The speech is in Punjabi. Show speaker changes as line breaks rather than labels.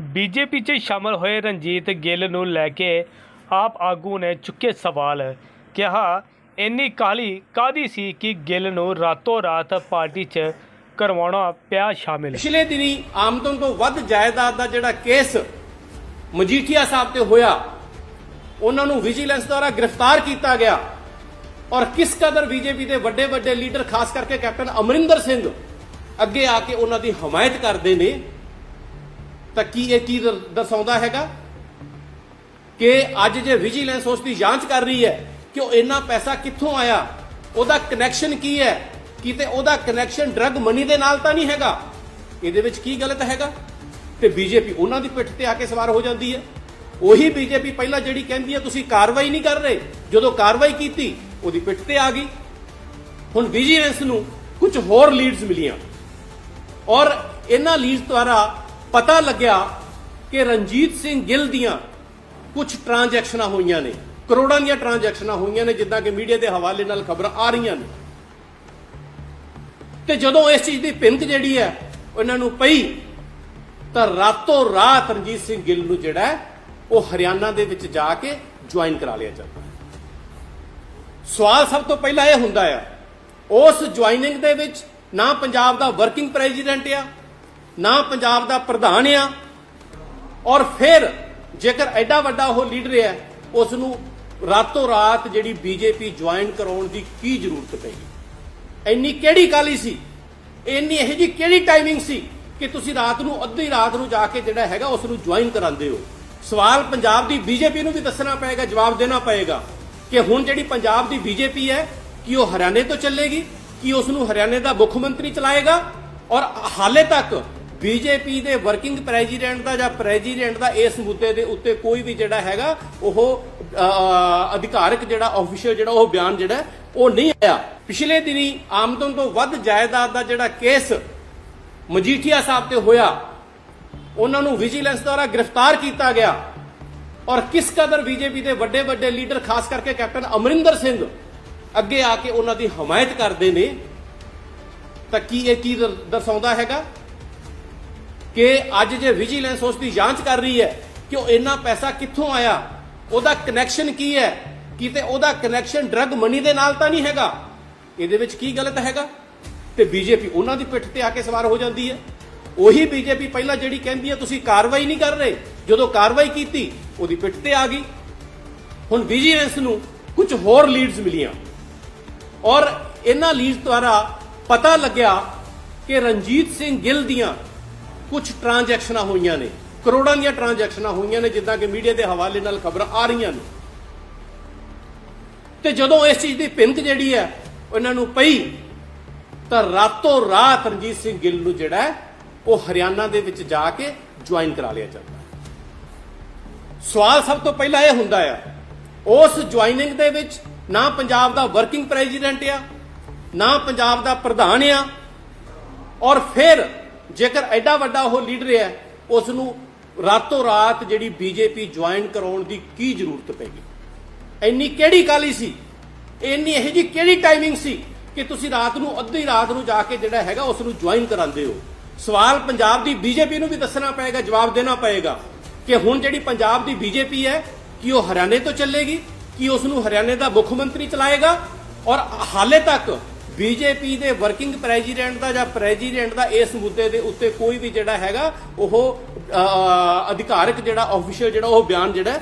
ਬੀਜੇਪੀ 'ਚ ਸ਼ਾਮਲ ਹੋਏ ਰਣਜੀਤ ਗਿੱਲ ਨੂੰ ਲੈ ਕੇ ਆਪ ਆਗੂ ਨੇ ਚੁੱਕੇ ਸਵਾਲ। ਕਿਹਾ, ਇੰਨੀ ਕਾਲੀ ਕਾਦੀ ਸੀ ਕਿ ਗਿੱਲ ਨੂੰ ਰਾਤੋਂ ਰਾਤ ਪਾਰਟੀ 'ਚ ਕਰਵਾਉਣਾ ਪਿਆ ਸ਼ਾਮਿਲ?
ਪਿਛਲੇ ਦਿਨੀ ਆਮਦਨ ਤੋਂ ਵੱਧ ਜਾਇਦਾਦ ਦਾ ਜਿਹੜਾ ਕੇਸ ਮਜੀਠੀਆ ਸਾਹਿਬ ਤੇ ਹੋਇਆ, ਉਹਨਾਂ ਨੂੰ ਵਿਜੀਲੈਂਸ ਦੁਆਰਾ ਗ੍ਰਿਫਤਾਰ ਕੀਤਾ ਗਿਆ। ਔਰ ਕਿਸ ਕਦਰ ਬੀਜੇਪੀ ਦੇ ਵੱਡੇ ਵੱਡੇ ਲੀਡਰ, ਖਾਸ ਕਰਕੇ ਕੈਪਟਨ ਅਮਰਿੰਦਰ ਸਿੰਘ, ਅੱਗੇ ਆ ਕੇ ਉਹਨਾਂ ਦੀ ਹਮਾਇਤ ਕਰਦੇ ਨੇ ਤਾਂ ਕੀ ਇਹ ਕੀ ਦਰਸਾਉਂਦਾ ਹੈਗਾ? ਕਿ ਅੱਜ ਜੇ ਵਿਜੀਲੈਂਸ ਉਸ ਦੀ ਜਾਂਚ ਕਰ ਰਹੀ ਹੈ ਕਿ ਉਹ ਇੰਨਾ ਪੈਸਾ ਕਿੱਥੋਂ ਆਇਆ, ਉਹਦਾ ਕਨੈਕਸ਼ਨ ਕੀ ਹੈ? ਕਿਤੇ ਉਹਦਾ ਕਨੈਕਸ਼ਨ ਡਰੱਗ ਮਨੀ ਦੇ ਨਾਲ ਤਾਂ ਨਹੀਂ ਹੈਗਾ? ਇਹਦੇ ਵਿੱਚ ਕੀ ਗਲਤ ਹੈਗਾ? ਤੇ ਬੀਜੇਪੀ ਉਹਨਾਂ ਦੀ ਪਿੱਠ ਤੇ ਆ ਕੇ ਸਵਾਰ ਹੋ ਜਾਂਦੀ ਹੈ। ਉਹੀ ਬੀਜੇਪੀ ਪਹਿਲਾਂ ਜਿਹੜੀ ਕਹਿੰਦੀ ਹੈ, ਤੁਸੀਂ ਕਾਰਵਾਈ ਨਹੀਂ ਕਰ ਰਹੇ। ਜਦੋਂ ਕਾਰਵਾਈ ਕੀਤੀ, ਉਹਦੀ ਪਿੱਠ ਤੇ ਆ ਗਈ। ਹੁਣ ਵਿਜੀਲੈਂਸ ਨੂੰ ਕੁਝ ਹੋਰ ਲੀਡਸ ਮਿਲੀਆਂ। ਔਰ ਇਹਨਾਂ ਲੀਡਸ ਦੁਆਰਾ ਪਤਾ ਲੱਗਿਆ ਕਿ ਰਣਜੀਤ ਸਿੰਘ ਗਿੱਲ ਦੀਆਂ ਕੁਝ ਟ੍ਰਾਂਜੈਕਸ਼ਨਾਂ ਹੋਈਆਂ ਨੇ, ਕਰੋੜਾਂ ਦੀਆਂ ਟ੍ਰਾਂਜੈਕਸ਼ਨਾਂ ਹੋਈਆਂ ਨੇ, ਜਿੱਦਾਂ ਕਿ ਮੀਡੀਆ ਦੇ ਹਵਾਲੇ ਨਾਲ ਖਬਰਾਂ ਆ ਰਹੀਆਂ ਨੇ। ਤੇ ਜਦੋਂ ਇਸ ਚੀਜ਼ ਦੀ ਭਿੰਕ ਜਿਹੜੀ ਹੈ, ਉਹਨਾਂ ਨੂੰ ਪਈ, ਤਾਂ ਰਾਤੋਂ ਰਾਤ ਰਣਜੀਤ ਸਿੰਘ ਗਿੱਲ ਨੂੰ ਜਿਹੜਾ ਉਹ ਹਰਿਆਣਾ ਦੇ ਵਿੱਚ ਜਾ ਕੇ ਜੁਆਇਨ ਕਰਾ ਲਿਆ ਜਾਂਦਾ ਸਵਾਲ ਸਭ ਤੋਂ ਪਹਿਲਾਂ ਇਹ ਹੁੰਦਾ ਆ, ਉਸ ਜੁਆਇਨਿੰਗ ਦੇ ਵਿੱਚ ਨਾ ਪੰਜਾਬ ਦਾ ਵਰਕਿੰਗ ਪ੍ਰੈਜ਼ੀਡੈਂਟ ਆ ਨਾ ਪੰਜਾਬ ਦਾ ਪ੍ਰਧਾਨ ਆ, ਔਰ ਫਿਰ ਜੇਕਰ ਐਡਾ ਵੱਡਾ ਉਹ ਲੀਡਰ ਹੈ ਉਸ ਨੂੰ ਰਾਤੋਂ ਰਾਤ ਜਿਹੜੀ ਬੀਜੇਪੀ ਜੁਆਇਨ ਕਰਾਉਣ ਦੀ ਕੀ ਜ਼ਰੂਰਤ ਪਈ? ਇੰਨੀ ਕਿਹੜੀ ਕਾਲੀ ਸੀ? ਇੰਨੀ ਇਹ ਜੀ ਕਿਹੜੀ ਟਾਈਮਿੰਗ ਸੀ ਕਿ ਤੁਸੀਂ ਰਾਤ ਨੂੰ, ਅੱਧੀ ਰਾਤ ਨੂੰ ਜਾ ਕੇ ਜਿਹੜਾ ਹੈਗਾ ਉਸ ਨੂੰ ਜੁਆਇਨ ਕਰਾਉਂਦੇ ਹੋ? ਸਵਾਲ ਪੰਜਾਬ ਦੀ ਬੀਜੇਪੀ ਨੂੰ ਵੀ ਦੱਸਣਾ ਪਏਗਾ, ਜਵਾਬ ਦੇਣਾ ਪਏਗਾ ਕਿ ਹੁਣ ਜਿਹੜੀ ਪੰਜਾਬ ਦੀ ਬੀਜੇਪੀ ਹੈ, ਕਿ ਉਹ ਹਰਿਆਣੇ ਤੋਂ ਚੱਲੇਗੀ? ਕਿ ਉਸ ਨੂੰ ਹਰਿਆਣੇ ਦਾ ਮੁੱਖ ਮੰਤਰੀ ਚਲਾਏਗਾ? ਔਰ ਹਾਲੇ ਤੱਕ ਬੀਜੇਪੀ ਦੇ ਵਰਕਿੰਗ ਪ੍ਰੈਜ਼ੀਡੈਂਟ ਦਾ ਜਾਂ ਪ੍ਰੈਜ਼ੀਡੈਂਟ ਦਾ ਇਸ ਮੁੱਦੇ ਦੇ ਉੱਤੇ ਕੋਈ ਵੀ ਜਿਹੜਾ ਹੈਗਾ, ਉਹ ਅਧਿਕਾਰਕ ਜਿਹੜਾ ਆਫੀਸ਼ੀਅਲ ਜਿਹੜਾ ਉਹ ਬਿਆਨ ਜਿਹੜਾ, ਉਹ ਨਹੀਂ ਆਇਆ। ਪਿਛਲੇ ਦਿਨੀ ਆਮਦਨ ਤੋਂ ਵੱਧ ਜਾਇਦਾਦ ਦਾ ਜਿਹੜਾ ਕੇਸ ਮਜੀਠੀਆ ਸਾਹਿਬ ਤੇ ਹੋਇਆ, ਉਹਨਾਂ ਨੂੰ ਵਿਜੀਲੈਂਸ ਦੁਆਰਾ ਗ੍ਰਿਫਤਾਰ ਕੀਤਾ ਗਿਆ। ਔਰ ਕਿਸ ਕਦਰ ਬੀਜੇਪੀ ਦੇ ਵੱਡੇ ਵੱਡੇ ਲੀਡਰ, ਖਾਸ ਕਰਕੇ ਕੈਪਟਨ ਅਮਰਿੰਦਰ ਸਿੰਘ, ਅੱਗੇ ਆ ਕੇ ਉਹਨਾਂ ਦੀ ਹਮਾਇਤ ਕਰਦੇ ਨੇ, ਤਾਂ ਕੀ ਇਹ ਕੀ ਦਰਸਾਉਂਦਾ ਹੈਗਾ? ਕਿ ਅੱਜ ਜੇ ਵਿਜੀਲੈਂਸ ਉਸ ਦੀ ਜਾਂਚ ਕਰ ਰਹੀ ਹੈ ਕਿ ਉਹ ਇੰਨਾ ਪੈਸਾ ਕਿੱਥੋਂ ਆਇਆ, ਉਹਦਾ ਕਨੈਕਸ਼ਨ ਕੀ ਹੈ? ਕਿਤੇ ਉਹਦਾ ਕਨੈਕਸ਼ਨ ਡਰੱਗ ਮਨੀ ਦੇ ਨਾਲ ਤਾਂ ਨਹੀਂ ਹੈਗਾ? ਇਹਦੇ ਵਿੱਚ ਕੀ ਗਲਤ ਹੈਗਾ? ਤੇ ਬੀਜੇਪੀ ਉਹਨਾਂ ਦੀ ਪਿੱਠ ਤੇ ਆ ਕੇ ਸਵਾਰ ਹੋ ਜਾਂਦੀ ਹੈ। ਉਹੀ ਬੀਜੇਪੀ ਪਹਿਲਾਂ ਜਿਹੜੀ ਕਹਿੰਦੀ ਹੈ, ਤੁਸੀਂ ਕਾਰਵਾਈ ਨਹੀਂ ਕਰ ਰਹੇ। ਜਦੋਂ ਕਾਰਵਾਈ ਕੀਤੀ, ਉਹਦੀ ਪਿੱਠ ਤੇ ਆ ਗਈ। ਹੁਣ ਵਿਜੀਲੈਂਸ ਨੂੰ ਕੁਝ ਹੋਰ ਲੀਡਸ ਮਿਲੀਆਂ। ਔਰ ਇਹਨਾਂ ਲੀਡਸ ਦੁਆਰਾ ਪਤਾ ਲੱਗਿਆ ਕਿ ਰਣਜੀਤ ਸਿੰਘ ਗਿੱਲ ਦੀਆਂ ਕੁਝ ਟ੍ਰਾਂਜੈਕਸ਼ਨਾਂ ਹੋਈਆਂ ਨੇ। ਕਰੋੜਾਂ ਦੀਆਂ ਟ੍ਰਾਂਜੈਕਸ਼ਨਾਂ ਹੋਈਆਂ ਨੇ, ਜਿੱਦਾਂ ਕਿ ਮੀਡੀਆ ਦੇ ਹਵਾਲੇ ਨਾਲ ਖਬਰਾਂ ਆ ਰਹੀਆਂ ਨੇ। ਤੇ ਜਦੋਂ ਇਸ ਚੀਜ਼ ਦੀ ਭਿੰਕ ਜਿਹੜੀ ਹੈ ਉਹਨਾਂ ਨੂੰ ਪਈ, ਤਾਂ ਰਾਤੋਂ ਰਾਤ ਰਣਜੀਤ ਸਿੰਘ ਗਿੱਲ ਨੂੰ ਜਿਹੜਾ ਉਹ ਹਰਿਆਣਾ ਦੇ ਵਿੱਚ ਜਾ ਕੇ ਜੁਆਇਨ ਕਰਾ ਲਿਆ ਜਾਂਦਾ ਸਵਾਲ ਸਭ ਤੋਂ ਪਹਿਲਾਂ ਇਹ ਹੁੰਦਾ ਆ ਉਸ ਜੁਆਇਨਿੰਗ ਦੇ ਵਿੱਚ ਨਾ ਪੰਜਾਬ ਦਾ ਵਰਕਿੰਗ ਪ੍ਰੈਜ਼ੀਡੈਂਟ ਆ, ਨਾ ਪੰਜਾਬ ਦਾ ਪ੍ਰਧਾਨ ਆ, ਔਰ ਫਿਰ ਜੇਕਰ ਐਡਾ ਵੱਡਾ ਉਹ ਲੀਡਰ ਹੈ ਉਸ ਨੂੰ ਰਾਤੋਂ ਰਾਤ ਜਿਹੜੀ ਬੀਜੇਪੀ ਜੁਆਇਨ ਕਰਾਉਣ ਦੀ ਕੀ ਜ਼ਰੂਰਤ ਪੈਗੀ? ਇੰਨੀ ਕਿਹੜੀ ਕਾਲੀ ਸੀ? ਇੰਨੀ ਇਹ ਜੀ ਕਿਹੜੀ ਟਾਈਮਿੰਗ ਸੀ ਕਿ ਤੁਸੀਂ ਰਾਤ ਨੂੰ, ਅੱਧੀ ਰਾਤ ਨੂੰ ਜਾ ਕੇ ਜਿਹੜਾ ਹੈਗਾ ਉਸ ਨੂੰ ਜੁਆਇਨ ਕਰਾਉਂਦੇ ਹੋ? ਸਵਾਲ ਪੰਜਾਬ ਦੀ ਬੀਜੇਪੀ ਨੂੰ ਵੀ ਦੱਸਣਾ ਪਏਗਾ, ਜਵਾਬ ਦੇਣਾ ਪਏਗਾ ਕਿ ਹੁਣ ਜਿਹੜੀ ਪੰਜਾਬ ਦੀ ਬੀਜੇਪੀ ਹੈ, ਕਿ ਉਹ ਹਰਿਆਣੇ ਤੋਂ ਚੱਲੇਗੀ? ਕਿ ਉਸ ਨੂੰ ਹਰਿਆਣੇ ਦਾ ਮੁੱਖ ਮੰਤਰੀ ਚਲਾਏਗਾ? ਔਰ ਹਾਲੇ ਤੱਕ ਬੀਜੇਪੀ ਦੇ ਵਰਕਿੰਗ ਪ੍ਰੈਜ਼ੀਡੈਂਟ ਦਾ ਜਾਂ ਪ੍ਰੈਜ਼ੀਡੈਂਟ ਦਾ ਇਸ ਮੁੱਦੇ ਦੇ ਉੱਤੇ ਕੋਈ ਵੀ ਜਿਹੜਾ ਹੈਗਾ, ਉਹ ਅਧਿਕਾਰਕ ਜਿਹੜਾ ਆਫੀਸ਼ੀਅਲ ਜਿਹੜਾ ਉਹ ਬਿਆਨ ਜਿਹੜਾ